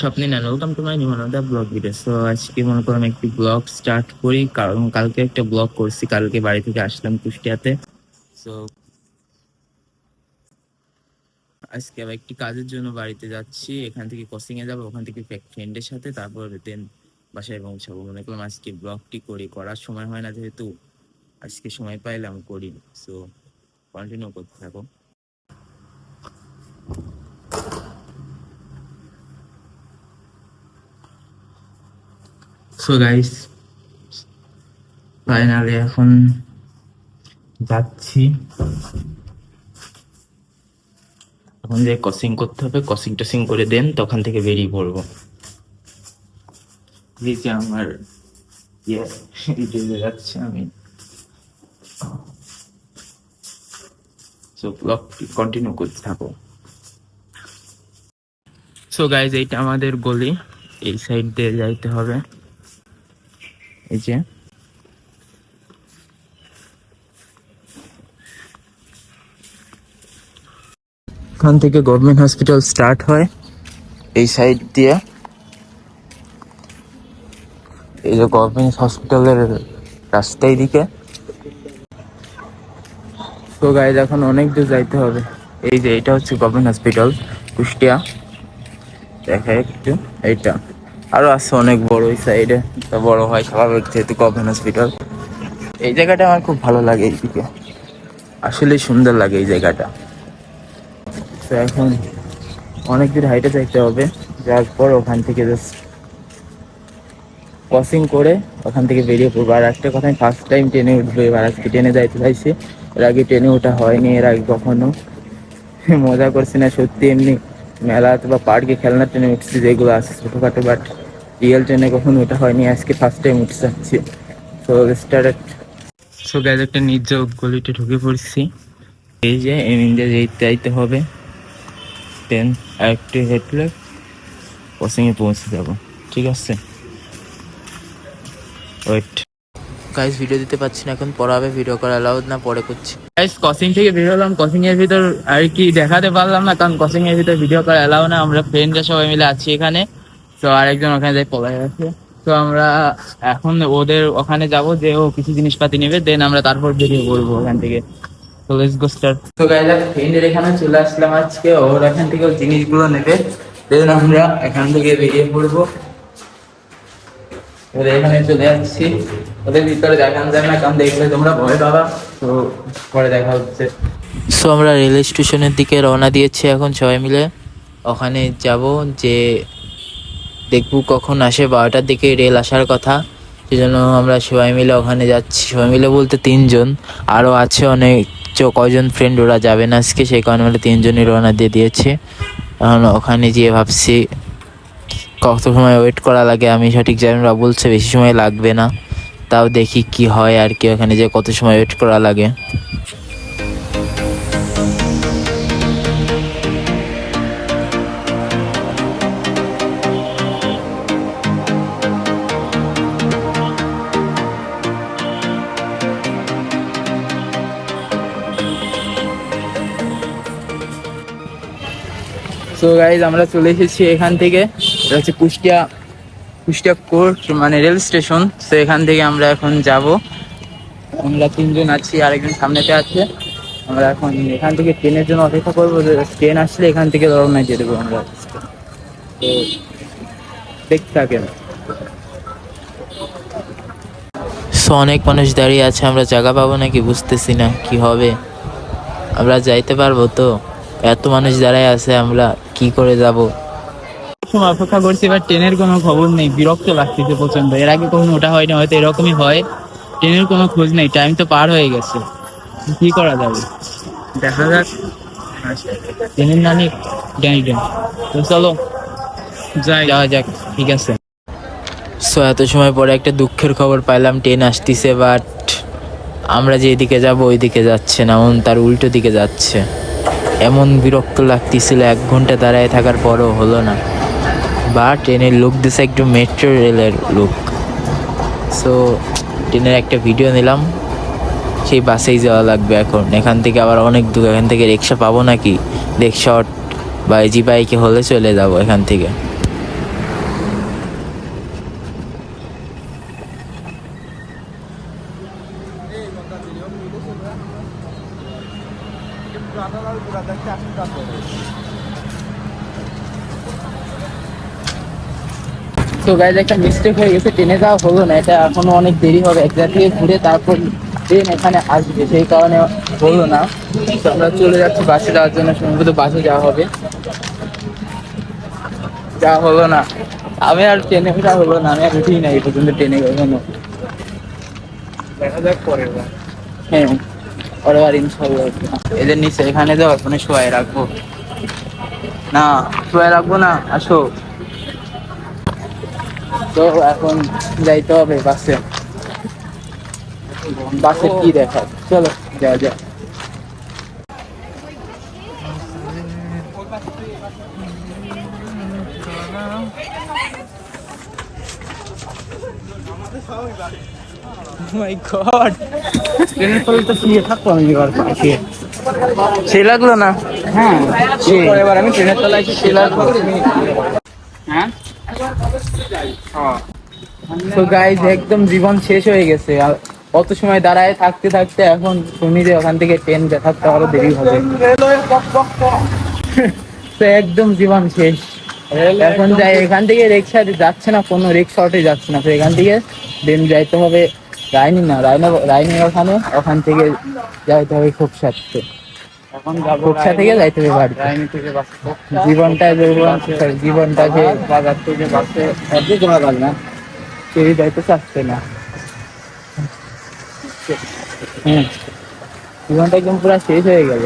স্বপ্নে নেন welcome to my new blog so আজকে মনে একটি ব্লগ স্টার্ট করি। কারণ কালকে একটা ব্লগ করছি, কালকে বাড়ি থেকে আসলাম কুষ্টিয়াতে। সো আজকে আবার একটি কাজের জন্য বাড়িতে যাচ্ছি। এখান থেকে কোচিং এ যাব, ওখান থেকে ফ্রেন্ডের সাথে। তারপর দেন বাসায় পৌঁছাবো। মনে করলাম আজকে ব্লগটি করি। করার সময় হয় না যেহেতু, আজকে সময় পাইলাম করি সো কন্টিনিউ করতে থাকো। সো গাইস ফাইনালি এখন যাচ্ছি। এখন যে কসিং করতে হবে কসিং টসিং করে দেন তখন থেকে বেরিয়ে পড়ব। এই আমার ইয়ে যাচ্ছে আমি। সো ব্লগ কন্টিনিউ করতে থাকো। সো গাইজ এইটা আমাদের গলি, এই সাইড দিয়ে যাইতে হবে। এই যে। এখান থেকে গভর্নমেন্ট হসপিটাল স্টার্ট হয়, এই সাইড দিয়ে। এই যে গভর্নমেন্ট হসপিটালের রাস্তায় দিকে। তো গাইজ এখন অনেক দূর যাইতে হবে। এই যে, এটা হচ্ছে গভর্নমেন্ট হসপিটাল কুষ্টিয়া। দেখা একটু, এইটা। আরও আছে অনেক বড় ওই সাইডে বড় হয়, স্বাভাবিক যেহেতু গভর্নমেন্ট হসপিটাল এই জায়গাটা আমার খুব ভালো লাগে এইদিকে। আসলে সুন্দর লাগে এই জায়গাটা। তো এখন অনেক দূর হাইটে যাইতে হবে। যাওয়ার পর ওখান থেকে জাস্ট ক্রসিং করে ওখান থেকে বেরিয়ে পড়ব। আর একটা কথা, আমি ফার্স্ট টাইম ট্রেনে উঠবো। এবার আজকে ট্রেনে যাইতে চাইছি। এর আগে ট্রেনে ওঠা হয়নি, এর আগে কখনো। মজা করছি না, সত্যি এমনি মেলাতে বা পার্কে খেলনার ট্রেনে উঠছি, যেগুলো আছে ছোটোখাটো বাট রিয়েল ট্রেনে কখনো ওঠা হয়নি। আজকে ফার্স্ট টাইম উঠতে যাচ্ছি। তো স্টার্ট সো গ্যাস একটা নির্জক গলিতে ঢুকে পড়ছি। এই যে এমনিতে যেতে যাইতে হবে। দেন আরেকটু হেঁটলে কোচিংয়ে পৌঁছে যাব। ঠিক আছে? ওয়েট গাইস ভিডিও দিতে পারছি না, এখন পরে হবে ভিডিও করা অ্যালাউড না, পরে করছি। গাইস কোচিং থেকে বের হলাম কোচিং এর ভিতর আর কি দেখাতে পারলাম না, কারণ কোচিং এর ভিতর ভিডিও করা এলাও না, আমরা ফ্রেন্ডরা সবাই মিলে আছি এখানে। তো আরেকজন ওখানে যাই পলাই আছে তো আমরা এখন ওদের ওখানে যাব, যে ও কিছু জিনিসপাতি নেবে দেন আমরা তারপর বেরিয়ে পড়ব ওখান থেকে। তো লেটস গো স্টার্ট তো গাইস ফ্রেন্ডের এখানে চলে আসলাম আজকে, ওর এখান থেকে জিনিসগুলো নেবে দেন আমরা এখান থেকে বেরিয়ে পড়ব। এখানে চলে যাচ্ছি ওদের ভিতরে দেখানো যায় না, কারণ দেখলে তোমরা ভয় পাবা। তো পরে দেখা হচ্ছে। সো আমরা রেল স্টেশনের দিকে রওনা দিয়েছি এখন সবাই মিলে। ওখানে যাব যে দেখব কখন আসে বারোটার দিকে রেল আসার কথা। সেজন্য আমরা সবাই মিলে ওখানে যাচ্ছি। সবাই মিলে বলতে তিনজন। আরও আছে অনেক চ- কয়জন ফ্রেন্ড ওরা যাবে না আজকে, সেই কারণে আমরা তিনজনই রওনা দিয়ে দিয়েছি। এখন ওখানে গিয়ে ভাবছি কত সময় ওয়েট করা লাগে, আমি সঠিক জানি ওরা বলছে, বেশি সময় লাগবে না। তাও দেখি কি হয় আর কি ওখানে যে কত সময় ওয়েট করা লাগে। সো গাইজ আমরা চলে এসেছি এখান থেকে। এটা হচ্ছে কুষ্টিয়া কুষ্টিয়া কোর্ট মানে রেল স্টেশন। তো এখান থেকে আমরা এখন যাব। আমরা তিনজন আছি, আরেকজন সামনেতে আছে। আমরা এখন এখান থেকে ট্রেনের জন্য অপেক্ষা করব। ট্রেন আসলে এখান থেকে রওনা দিয়ে দেবো আমরা। তো দেখতে থাকেন। সো অনেক মানুষ দাঁড়িয়ে আছে, আমরা জায়গা পাবো নাকি বুঝতেছি না, কি হবে? আমরা যাইতে পারব তো? এত মানুষ দাঁড়ায় আছে, আমরা কি করে যাব? সময় অপেক্ষা করছি এবার ট্রেনের কোনো খবর নেই। বিরক্ত লাগতেছে প্রচণ্ড এর আগে কখনো ওটা হয়নি হয়তো এরকমই হয়। ট্রেনের কোনো খোঁজ নেই টাইম তো পার হয়ে গেছে। কি করা যাবে? দেখা যাক। ট্রেনের নানি জানি ট্রেন তো চলো যাই। যাওয়া যাক ঠিক আছে। সো এত সময় পরে একটা দুঃখের খবর পাইলাম ট্রেন আসতেছে বাট আমরা যে যেদিকে যাব ওইদিকে যাচ্ছে না এমন তার উল্টো দিকে যাচ্ছে। এমন বিরক্ত লাগতেছিল এক ঘণ্টা দাঁড়ায় থাকার পরও হলো না। বা ট্রেনের লুক দিছে একটু মেট্রো রেলের লুক সো ট্রেনের একটা ভিডিও নিলাম। সেই বাসেই যাওয়া লাগবে এখন। এখান থেকে আবার অনেক দূর। এখান থেকে রিক্সা পাবো নাকি? রিক্সা বা জি বাইকে হলে চলে যাব এখান থেকে। তো গাইজ একটা মিস্টেক হয়ে গেছে ট্রেনে যাওয়া হলো না এটা এখনও অনেক দেরি হবে। এক জায়গা থেকে ঘুরে তারপর ট্রেন এখানে আসবে সেই কারণে হলো না। তো আমরা চলে যাচ্ছি বাসে যাওয়ার জন্য সম্ভবত বাসে যাওয়া হবে। যা হলো না। আমি আর ট্রেনে ওঠা হলো না আমি আর উঠি না এই পর্যন্ত ট্রেনে কখনো দেখা যাক পরে হ্যাঁ পরের বার ইনশাল্লাহ এদের নিচে এখানে তো ওখানে শোয়াই রাখব। না শোয়াই রাখব না আসো। তো এখন যাইতে হবে বাসে। বাসে কি দেখা চলো যা যা সে লাগল না? হ্যাঁ এবার আমি ট্রেনের তলায় সে লাগল হ্যাঁ? তো গাইজ একদম জীবন শেষ হয়ে গেছে। অত সময় দাঁড়ায় থাকতে থাকতে এখন শুনি যে ওখান থেকে ট্রেন থাকতে আরও দেরি হবে। তো একদম জীবন শেষ। এখন যাই এখান থেকে রিক্সা যাচ্ছে না কোনো রিক্সা অটোই যাচ্ছে না। তো এখান থেকে ট্রেন যাইতে হবে রায়নি না রায়না রায়নির ওখানে। ওখান থেকে যাইতে হবে খুব সাথে। এখন থেকে যাইতে হবে বাড়িতে। থেকে জীবনটা জীবনটা যে বাজার থেকে বাসে। অর্ধেক জমা পাল না কেউই যাইতে চাচ্ছে না। জীবনটা একদম পুরো শেষ হয়ে গেল।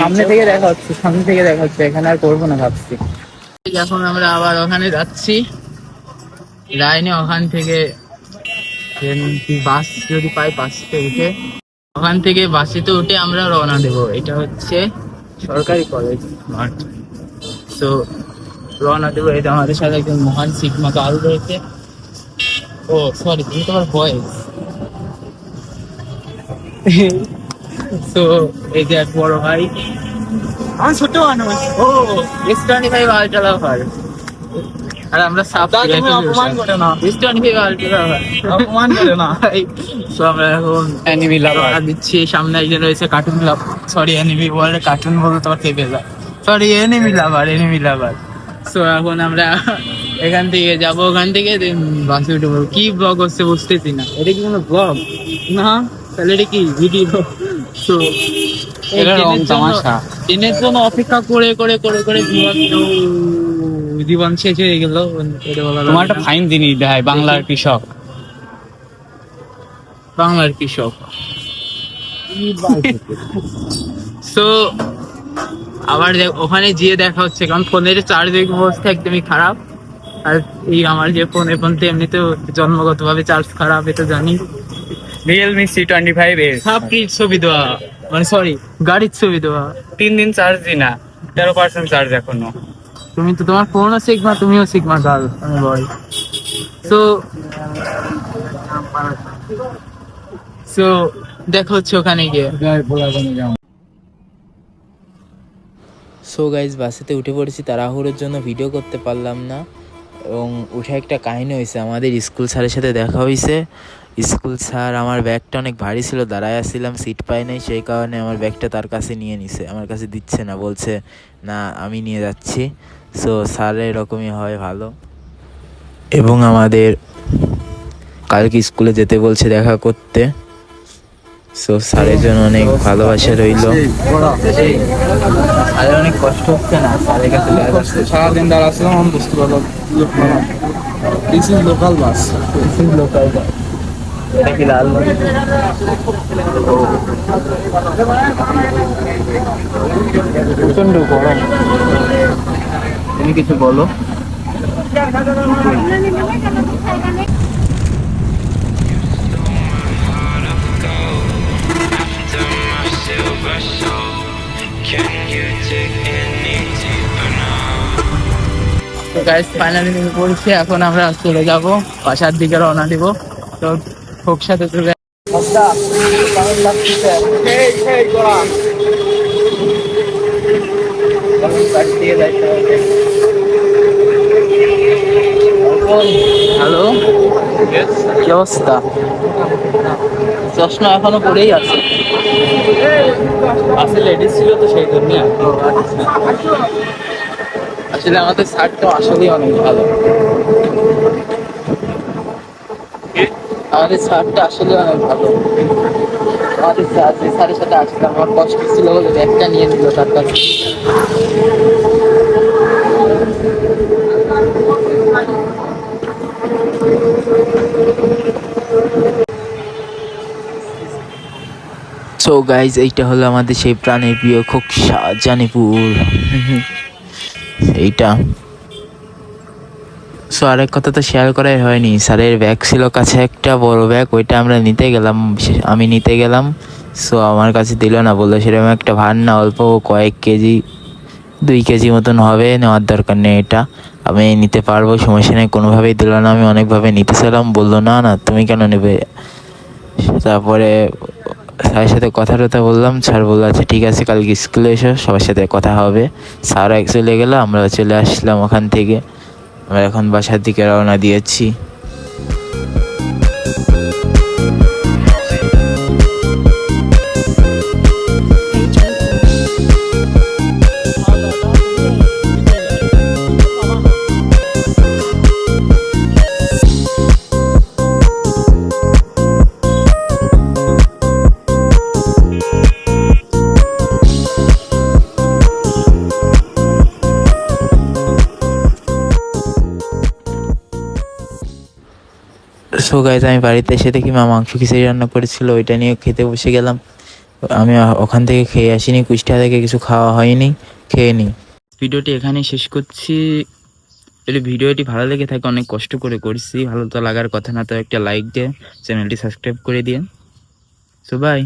সামনে থেকে দেখা হচ্ছে সামনে থেকে দেখা হচ্ছে এখানে আর করব না ভাবছি। এখন আমরা আবার ওখানে যাচ্ছি। লাইনে ওখান থেকে বাস যদি পাই বাসে উঠে। ওখান থেকে বাসেতে উঠে আমরা রওনা দেব। এটা হচ্ছে সরকারি কলেজ, মাঠ। তো রওনা দেবো। এটা আমাদের সাথে একজন মহান সিগমা কাল রয়েছে। ও সরি তুমি তোমার ভয়েস তো এই যে এক বড় ভাই। আমার ছোট মানুষ। ও টোয়েন্টি ফাইভ আলট্রা লাভার আর আমরা অপমান করে না। অপমান করে আমরা এখন অ্যানিমি টাকা দিচ্ছি সামনে একজন রয়েছে cartoon love sorry enemy world cartoon বলতে তোমার কেঁপে যায়? Sorry enemy lover enemy lover so এখন আমরা এখান থেকে যাব। ওখান থেকে বাসে উঠে পড়ব। কি ব্লগ হচ্ছে বুঝতেছি না। এটা কি কোনো ব্লগ না তাহলে এটা কি ভিডিও জন্য অপেক্ষা করে করে করে করে জীবন শেষ হয়ে গেল তোমার একটা ফাইন জিনিস দেয় বাংলার কৃষক। বাংলার কৃষক। সো আবার ওখানে গিয়ে দেখা হচ্ছে কারণ ফোনের চার্জের অবস্থা একদমই খারাপ। আর এই আমার যে ফোন এখন তো এমনিতেও জন্মগতভাবে চার্জ খারাপ এটা জানি। রিয়েলমি সি টোয়েন্টি ফাইভ এর সব কি ছবি দেওয়া মানে সরি গাড়ির ছবি দেওয়া। তিন দিন চার্জ দিই না তেরো পার্সেন্ট চার্জ এখনও। তুমি তো তোমার ফোনও সিগমা তুমিও সিগমা গার্ল আমি বল সো সো দেখা হচ্ছে ওখানে গিয়ে। সো গাইজ বাসেতে উঠে পড়েছি, তাড়াহুড়োর জন্য ভিডিও করতে পারলাম না। এবং উঠে একটা কাহিনী হয়েছে, আমাদের স্কুল স্যারের সাথে দেখা হয়েছে। স্কুল স্যার আমার ব্যাগটা অনেক ভারী ছিল, দাঁড়ায় আসছিলাম সিট পাই নাই, সেই কারণে আমার ব্যাগটা তার কাছে নিয়ে নিছে, আমার কাছে দিচ্ছে না, বলছে, না, আমি নিয়ে যাচ্ছি। সো স্যার এরকমই হয় ভালো। এবং আমাদের কালকে স্কুলে যেতে বলছে দেখা করতে। সো স্যারের জন্য অনেক ভালোবাসা রইল। আর অনেক কষ্ট হচ্ছে না স্যারের কাছে সারাদিন দাঁড়াচ্ছিলাম আমি বুঝতে পারলাম। This is local bus local এটা কি লাল প্রচণ্ড গরম। তুমি কিছু বলো। তো ফাইনালি নেমে পড়ছি। এখন আমরা চলে যাব। বাসার দিকে রওনা দিব। তো হোক সাথে চলে হ্যালো কি অবস্থা? চশমা এখনও পরেই আছে। আসলে লেডিস ছিল তো সেই জন্য আচ্ছা। আসলে আমাদের স্যারটা আসলেই অনেক ভালো। আমাদের স্যারটা আসলে অনেক ভালো। আমাদের স্যারের সাথে আসলাম আমার কষ্ট ছিল বলে ব্যাগটা নিয়ে নিল তার কাছে। সো গাইজ এইটা হলো আমাদের সেই প্রাণের প্রিয় খোকসা জানিপুর। এইটা। সো আরেক কথা তো শেয়ার করাই হয়নি, স্যারের ব্যাগ ছিল কাছে একটা বড় ব্যাগ ওইটা আমরা নিতে গেলাম আমি নিতে গেলাম। সো আমার কাছে দিল না, বলল সেরকম একটা ভার না, অল্প কয়েক কেজি, দুই কেজি মতন হবে, নেওয়ার দরকার নেই এটা। আমি নিতে পারব, সমস্যা নেই, কোনোভাবেই দিল না, আমি অনেকভাবে নিতেছিলাম বলল না না, তুমি কেন নেবে? তারপরে স্যারের সাথে কথা টথা বললাম, স্যার বলল আচ্ছা ঠিক আছে, কালকে স্কুলে এসো, সবার সাথে কথা হবে। স্যার এক চলে গেলো আমরা চলে আসলাম ওখান থেকে। আমরা এখন বাসার দিকে রওনা দিয়েছি। সো গাইজ আমি বাড়িতে এসে দেখি মা মাংস খিচুড়ি রান্না করেছিল, ওইটা নিয়ে খেতে বসে গেলাম। আমি ওখান থেকে খেয়ে আসিনি, কুষ্টিয়া থেকে কিছু খাওয়া হয়নি, খেয়ে নিই ভিডিওটি এখানে শেষ করছি। যদি ভিডিওটি ভালো লেগে থাকে, অনেক কষ্ট করে করছি। ভালো তো লাগার কথা না, তো একটা লাইক দিয়ে চ্যানেলটি সাবস্ক্রাইব করে দিয়ে। So by